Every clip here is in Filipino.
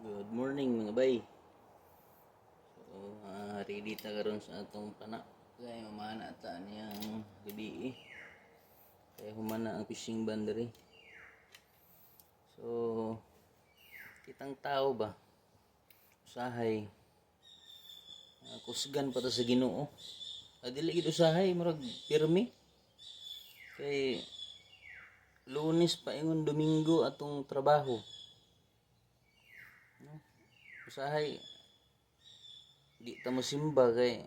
Good morning mga bay. So, uh, ready ta karon sa atong pana. Kaya mamana ta niyang gabi eh. Kaya humana ang fishing boundary. So, kitang tao ba? Usahay. Uh, kusgan pa ta sa ginoo. Adili gid usahay, murag pirmi. Kay lunes pa ingon domingo atong trabaho. Usahay. Di ta mo simba kay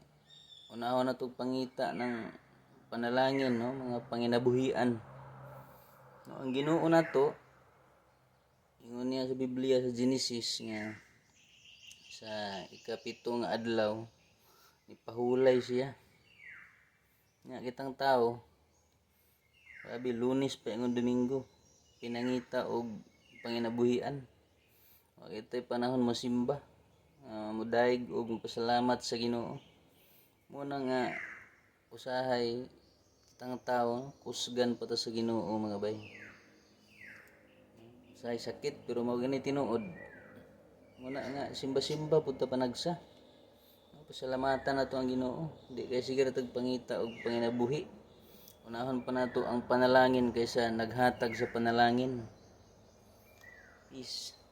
unawa na tog pangita ng panalangin no? Mga panginabuhian. No ang Ginoo nato ingon niya sa Biblia sa Genesis nga sa ikapito nga adlaw ipahulay siya. Nga kitang tao sabi lunes pa ingon domingo pinangita og panginabuhian ito'y panahon mo simba. Uh, mudaig o pasalamat sa ginoo. Muna nga, usahay, kitang tao, kusgan pa to sa ginoo mga bay. Usahay sakit, pero mo gani tinuod. Muna nga, simba-simba po ta panagsa. Pasalamatan na ang ginoo. Di kay sige tag pangita o panginabuhi. Unahon pa na to ang panalangin kaysa naghatag sa panalangin. Peace.